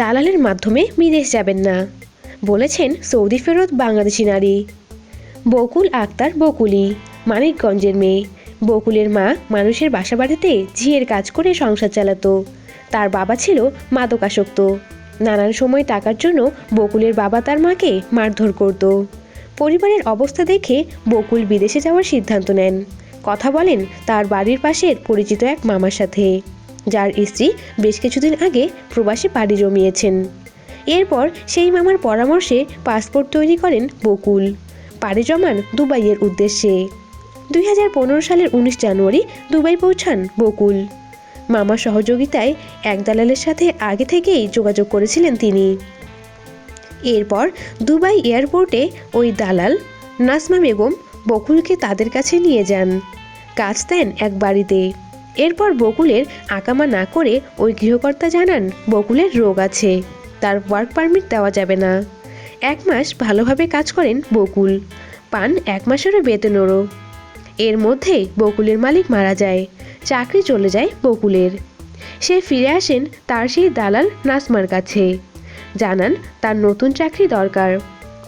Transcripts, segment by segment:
দালালের মাধ্যমে বিদেশ যাবেন না, বলেছেন সৌদি ফেরত বাংলাদেশি নারী। বকুল আক্তার বকুলি, মানিকগঞ্জের মেয়ে। বকুলের মা মানুষের বাসা বাড়িতে ঝিয়ের কাজ করে সংসার চালাতো। তার বাবা ছিল মাদকাসক্ত। নানান সময় টাকার জন্য বকুলের বাবা তার মাকে মারধর করত। পরিবারের অবস্থা দেখে বকুল বিদেশে যাওয়ার সিদ্ধান্ত নেন। কথা বলেন তার বাড়ির পাশের পরিচিত এক মামার সাথে। যার স্ত্রী বেশ কিছুদিন আগে প্রবাসী পাড়ি জমিয়েছেন। এরপর সেই মামার পরামর্শে পাসপোর্ট তৈরি করেন বকুল। পাড়ি জমান দুবাইয়ের উদ্দেশ্যে। দুই হাজার পনেরো সালের উনিশ জানুয়ারি দুবাই পৌঁছান বকুল। মামার সহযোগিতায় এক দালালের সাথে আগে থেকেই যোগাযোগ করেছিলেন তিনি। এরপর দুবাই এয়ারপোর্টে ওই দালাল নাসমা বেগম বকুলকে তাদের কাছে নিয়ে যান। কাজ দেন এক বাড়িতে। এরপর বকুলের আকামা না করে ওই গৃহকর্তা জানান, বকুলের রোগ আছে, তার ওয়ার্ক পারমিট দেওয়া যাবে না। এক মাস ভালোভাবে কাজ করেন বকুল। পান এক মাসেরও বেতনেরও। এর মধ্যে বকুলের মালিক মারা যায়, চাকরি চলে যায় বকুলের। সে ফিরে আসেন তার সেই দালাল নাসমার কাছে। জানান, তার নতুন চাকরি দরকার।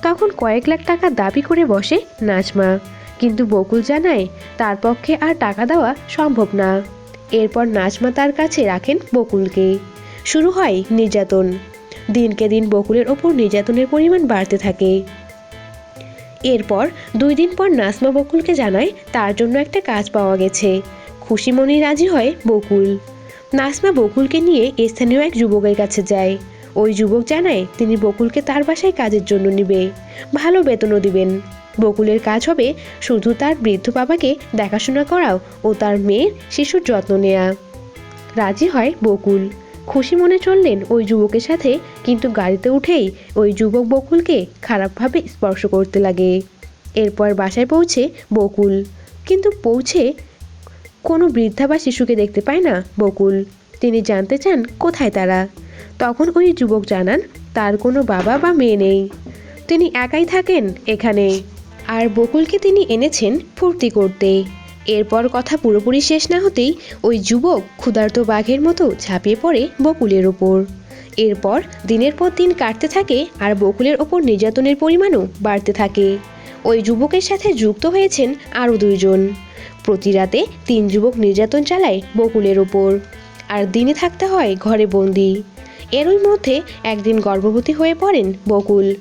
তখন কয়েক লাখ টাকা দাবি করে বসে নাজমা কিন্তু বকুল জানায়, তার পক্ষে আর টাকা দেওয়া সম্ভব না। এরপর নাজমা তার কাছে রাখেন বকুলকে। শুরু হয় নির্যাতন। দিনকে দিন বকুলের ওপর নির্যাতনের পরিমাণ বাড়তে থাকে। এরপর দুই দিন পর নাজমা বকুলকে জানায় তার জন্য একটা কাজ পাওয়া গেছে। খুশি মনেই রাজি হয় বকুল। নাজমা বকুলকে নিয়ে স্থানীয় এক যুবকের কাছে যায়। ওই যুবক জানায়, তিনি বকুলকে তার বাসায় কাজের জন্য নেবে। ভালো বেতনও দিবেন। বকুলের কাজ হবে শুধু তার বৃদ্ধ বাবাকে দেখাশোনা করাও ও তার মেয়ের শিশুর যত্ন নেয়া। রাজি হয় বকুল। খুশি মনে চললেন ওই যুবকের সাথে, কিন্তু গাড়িতে উঠেই ওই যুবক বকুলকে খারাপভাবে স্পর্শ করতে লাগে। এরপর বাসায় পৌঁছে বকুল। কিন্তু পৌঁছে কোনো বৃদ্ধা বা শিশুকে দেখতে পায় না বকুল। তিনি জানতে চান কোথায় তারা। তখন ওই যুবক জানান, তার কোনো বাবা বা মেয়ে নেই। তিনি একাই থাকেন এখানে আর বকুলকে তিনি এনেছেন ফুর্তি করতে এরপর কথা পুরোপুরি শেষ না হতেই ওই যুবক ক্ষুধার্ত বাঘের মতো ঝাঁপিয়ে পড়ে বকুলের ওপর। এরপর দিনের পর দিন কাটতে থাকে আর বকুলের ওপর নির্যাতনের পরিমাণও বাড়তে থাকে। ওই যুবকের সাথে যুক্ত হয়েছেন আরও দুইজন। প্রতি রাতে তিন যুবক নির্যাতন চালায় বকুলের ওপর। আর দিনে থাকতে হয় ঘরে বন্দি। এরই মধ্যে একদিন গর্ভবতী হয়ে পড়েন বকুল।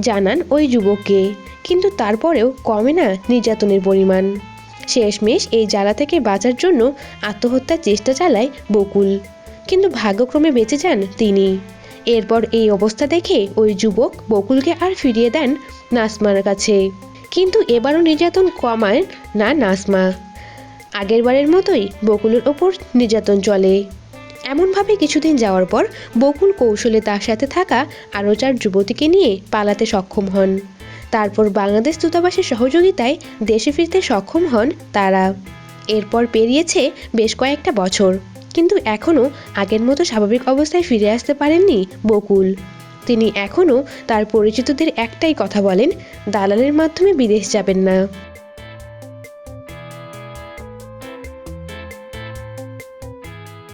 জানান ওই যুবককে। কিন্তু তারপরেও কমে না নির্যাতনের পরিমাণ। শেষমেশ এই জ্বালা থেকে বাঁচার জন্য আত্মহত্যার চেষ্টা চালায় বকুল। কিন্তু ভাগ্যক্রমে বেঁচে যান তিনি। এরপর এই অবস্থা দেখে ওই যুবক বকুলকে আর ফিরিয়ে দেন নাসমার কাছে। কিন্তু এবারও নির্যাতন কমায় না নাসমা। আগেরবারের মতোই বকুলের ওপর নির্যাতন চলে। এমনভাবে কিছুদিন যাওয়ার পর বকুল কৌশলে তার সাথে থাকা আরও চার যুবতীকে নিয়ে পালাতে সক্ষম হন। তারপর বাংলাদেশ দূতাবাসের সহযোগিতায় দেশে ফিরতে সক্ষম হন তারা। এরপর পেরিয়েছে বেশ কয়েকটা বছর, কিন্তু এখনও আগের মতো স্বাভাবিক অবস্থায় ফিরে আসতে পারেননি বকুল। তিনি এখনও তার পরিচিতদের একটাই কথা বলেন, দালালের মাধ্যমে বিদেশ যাবেন না।